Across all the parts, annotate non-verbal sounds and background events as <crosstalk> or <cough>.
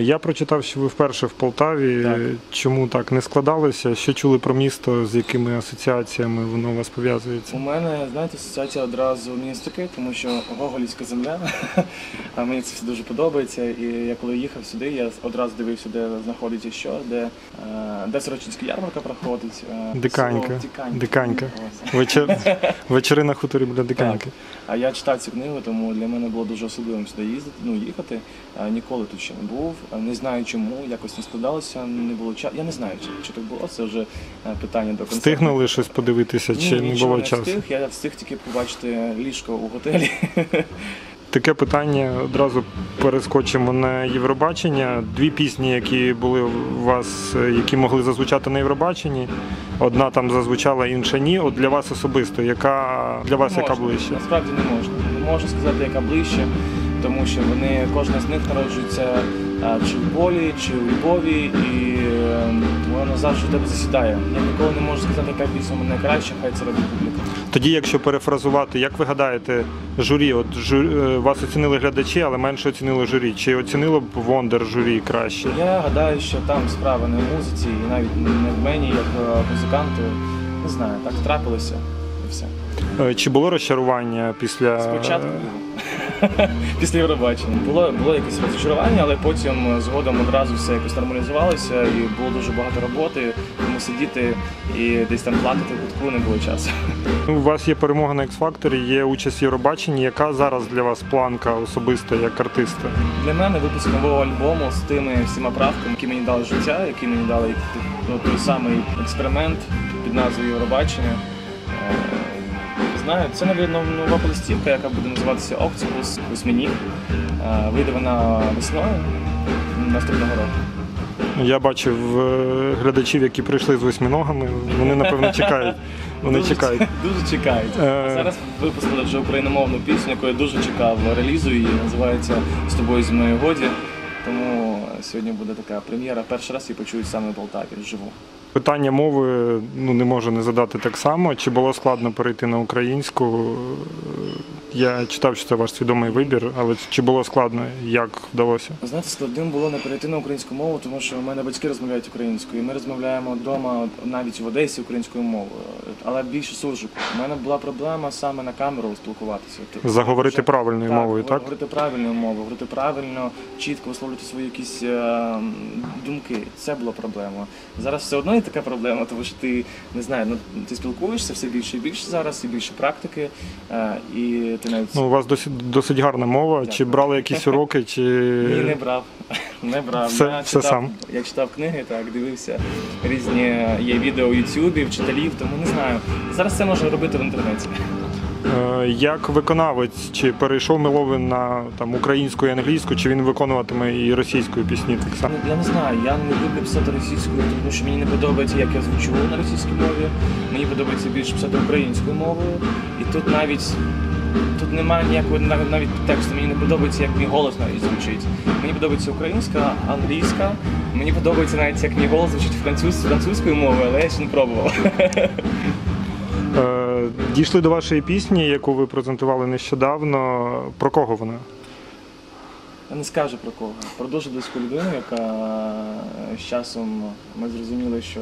Я прочитав, що ви вперше в Полтаві. Так. Чому так не складалося? Що чули про місто, з якими асоціаціями воно у вас пов'язується? У мене, знаєте, асоціація одразу міністики, тому що Гоголівська земля. <laughs> А мені це все дуже подобається. І я коли їхав сюди, я одразу дивився, де знаходиться що, де, е, де Сорочинська ярмарка проходить. е, Диканька. Диканька. Вечер... <laughs> Вечори на хуторі біля диканьки. А я читав цю книгу, тому для мене було дуже особливим сюди їздити, ну їхати. Ніколи тут ще не був. А, Не знаю чому, якось не складалося, не було часу. Я не знаю, чи, чи так було. Це вже е, питання до концерту. Встигнули щось подивитися, чи Ні, не нічого було не часу? встиг. Я встиг тільки побачити ліжко у готелі. <laughs> Таке питання одразу перескочимо на Євробачення. Дві пісні, які були у вас, е, які могли зазвучати на Євробаченні. Одна там зазвучала, інша ні. От для вас особисто, яка для вас яка ближче? Насправді не можна. Не можу сказати, яка ближче, тому що вони кожна з них народжується чи в полі, чи у Львові, і е, вона завжди в тебе засідає. Я ніколи не можу сказати, яка пісня мене найкраща, хай це робить публіка. Тоді, якщо перефразувати, як ви гадаєте, журі, от жу... е, вас оцінили глядачі, але менше оцінило журі. Чи оцінило б Вондер журі краще? Я гадаю, що там справа не в музиці, і навіть не в мені, як е, музиканту. Не знаю, так трапилося і все. Е, Чи було розчарування після Спочатку <laughs> після Євробачення було було якесь розчарування, але потім е, згодом одразу все якось нормалізувалося і було дуже багато роботи. Тому сидіти і десь там плакати в кутку не було часу. Ну, У вас є перемога на X-Factor, є участь в Євробаченні. Яка зараз для вас планка особиста як артиста? Для мене випуск нового альбому з тими всіма правками, які мені дали життя, які мені дали ну, той самий експеримент під назвою Євробачення. Знаю, це навірно нова пластівка, яка буде називатися Octopus Восьминіг. Е, Вийде вона весною наступного року. Я бачив е, глядачів, які прийшли з восьминогами. Вони напевно чекають. Вони дуже, чекають. Дуже чекають. Е. А зараз випустили вже україномовну пісню, яку я дуже чекав релізу. Її називається З тобою зі мною годі. Сьогодні буде така прем'єра. Перший раз її почують саме в Полтаві вживу. Питання мови ну не можу не задати так само. Чи було складно перейти на українську? Я читав, що це ваш свідомий вибір, але чи було складно? Як вдалося? Знаєте, складним було не перейти на українську мову, тому що у мене батьки розмовляють українською. і Ми розмовляємо вдома навіть в Одесі українською мовою, але більше суржику. У мене була проблема саме на камеру спілкуватися. Тобто, Заговорити правильною мовою, так? Говорити правильною мовою, говорити правильно, чітко висловлювати свої якісь е, думки. Це була проблема. Зараз все одно є така проблема, тому що ти не знаю, ну ти спілкуєшся все більше і більше зараз, і більше практики, е, і ти навіть Ну, у вас досить досить гарна мова. Чи брали якісь уроки, чи Ні, не брав. <laughs> Не брав. Все- я, все читав, сам. я читав книги, так, дивився різні є відео у Ютубі, вчителів, тому не знаю. Зараз це можна робити в інтернеті. Е, Як виконавець, чи перейшов Миловин на там українську і англійську, чи він виконуватиме і російською пісні так само? Ну, Я не знаю, я не люблю писати російською, тому що мені не подобається, як я звучу на російській мові. Мені подобається більше писати українською мовою. І тут навіть тут немає ніякого навіть, тексту. Мені не подобається, як мій голос навіть звучить. Мені подобається українська, англійська. Мені подобається навіть, як мій голос звучить француз, французькою мовою, але я ще не пробував. <laughs> Е, Дійшли до вашої пісні, яку ви презентували нещодавно. Про кого вона? Я не скажу про кого. Про дуже близьку людину, яка е, з часом ми зрозуміли, що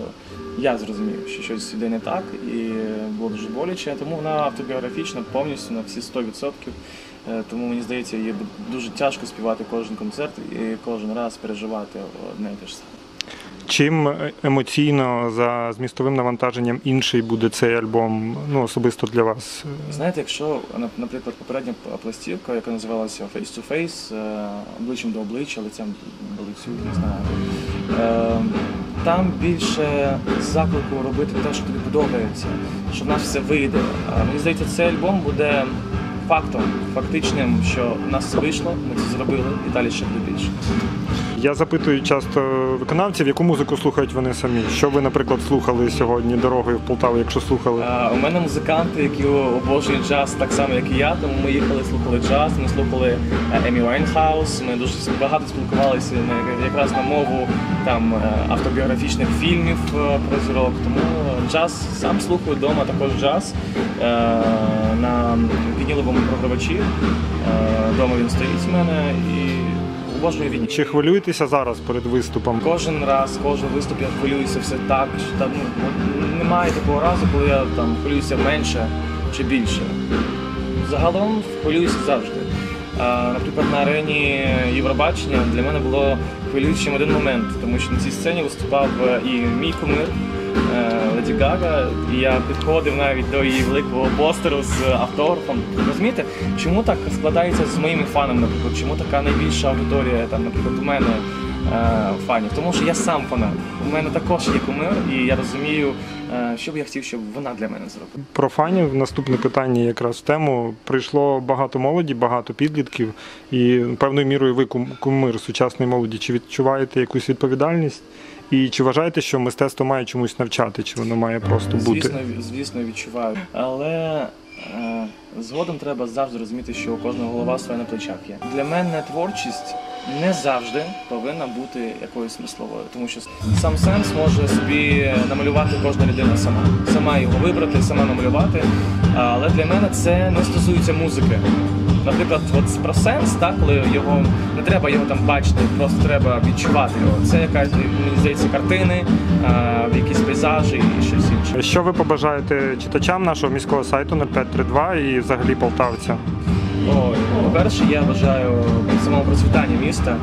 я зрозумів, що щось іде не так, і було дуже боляче. Тому вона автобіографічна повністю на всі 100%. Е, Тому мені здається, буде дуже тяжко співати кожен концерт і кожен раз переживати одне і те ж саме. Чим емоційно за змістовим навантаженням інший буде цей альбом? Ну особисто для вас? Знаєте, якщо, наприклад, попередня пластівка, яка називалася Face to Face, е, обличчям до обличчя, лицем до лицю, не знаю. е, Там більше заклику робити те, що тобі подобається, що в нас все вийде. Мені здається, цей альбом буде фактом, фактичним, що в нас це вийшло, ми це зробили і далі ще буде більше. Я запитую часто виконавців, яку музику слухають вони самі. Що ви, наприклад, слухали сьогодні дорогою в Полтаву, якщо слухали? Е, У мене музиканти, які обожнюють джаз так само, як і я, тому ми їхали, слухали джаз, ми слухали е, Емі Вайнхаус, ми дуже багато спілкувалися на- якраз на мову там е, автобіографічних фільмів е, про зірок. Тому джаз сам слухаю вдома, також джаз на вініловому програвачі. Вдома він стоїть в мене і обожнюю війні. Чи хвилюєтеся зараз перед виступом? Кожен раз, кожен виступ я хвилююся все так. що Там, ну, немає такого разу, коли я там хвилююся менше чи більше. Загалом хвилююся завжди. А, наприклад, на арені Євробачення для мене було хвилюючим один момент, тому що на цій сцені виступав е, і мій кумир Леді Гага, і я підходив навіть до її великого постеру з автографом. Розумієте, чому так складається з моїми фанами, наприклад, чому така найбільша аудиторія, там, наприклад, у мене е, фанів? Тому що я сам фанат. У мене також є кумир, і я розумію, е, що б я хотів, щоб вона для мене зробила. Про фанів наступне питання якраз в тему. Прийшло багато молоді, багато підлітків, і певною мірою ви кумир сучасної молоді. Чи відчуваєте якусь відповідальність? І чи вважаєте, що мистецтво має чомусь навчати, чи воно має просто бути? Звісно, звісно, відчуваю. Але е, згодом треба завжди розуміти, що у кожного голова своя на плечах є. Для мене творчість не завжди повинна бути якоюсь смисловою, тому що сам сенс може собі намалювати кожна людина сама, сама його вибрати, сама намалювати. Але для мене це не стосується музики. Наприклад, от про сенс, так, коли його не треба його там бачити, просто треба відчувати його. Це якась мені здається картини, а, якісь пейзажі і щось інше. Що ви побажаєте читачам нашого міського сайту 0532 і взагалі полтавця? Ой, по-перше, я бажаю самого процвітання міста.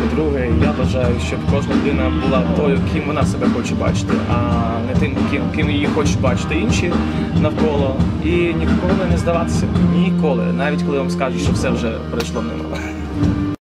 По-друге, я бажаю, щоб кожна людина була тою, ким вона себе хоче бачити, а не тим, ким, ким її хочуть бачити інші навколо. І ніколи не здаватися. Ніколи, навіть коли вам скажуть, що все вже пройшло мимо.